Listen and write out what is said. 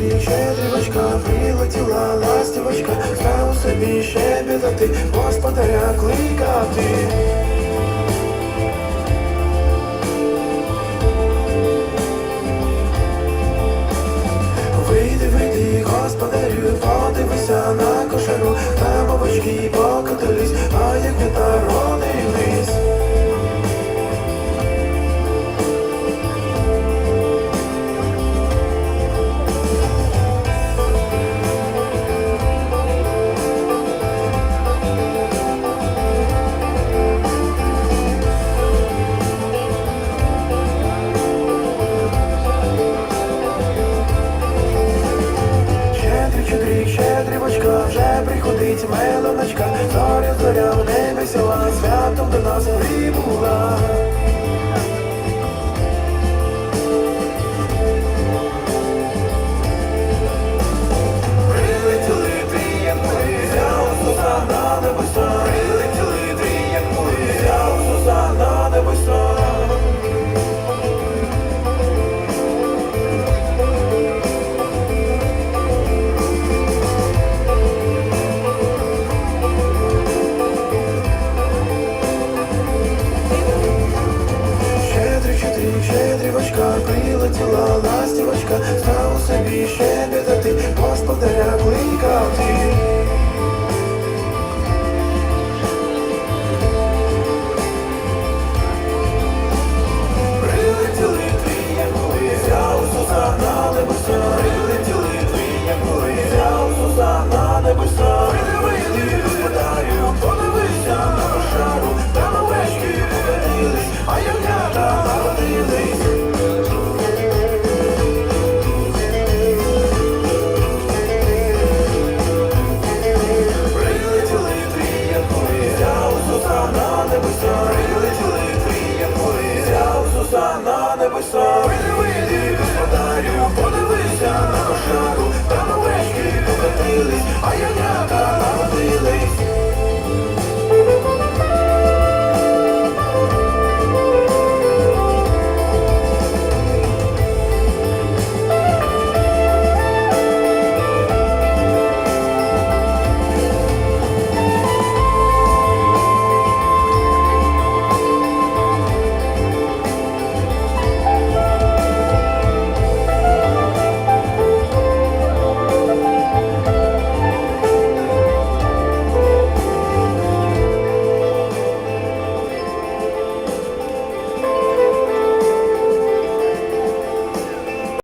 ти щедрівочка, прилетіла ластівочка, Знав собі щебета ти, господаря кликати. Вийди, вийди, господарю, подивися на кошару, там бабочки покотились. Щедрівочка, вже приходить мелоночка, зоря, зоря в небі села, святом до нас прибула. Собі ще бідати, господаря кликати. Прилетіли твій, ми, взяв Ісуса на небеса, прилетіли твій, ми, взяв Ісуса на небеса. На чули, як взяв Ісуса небеса.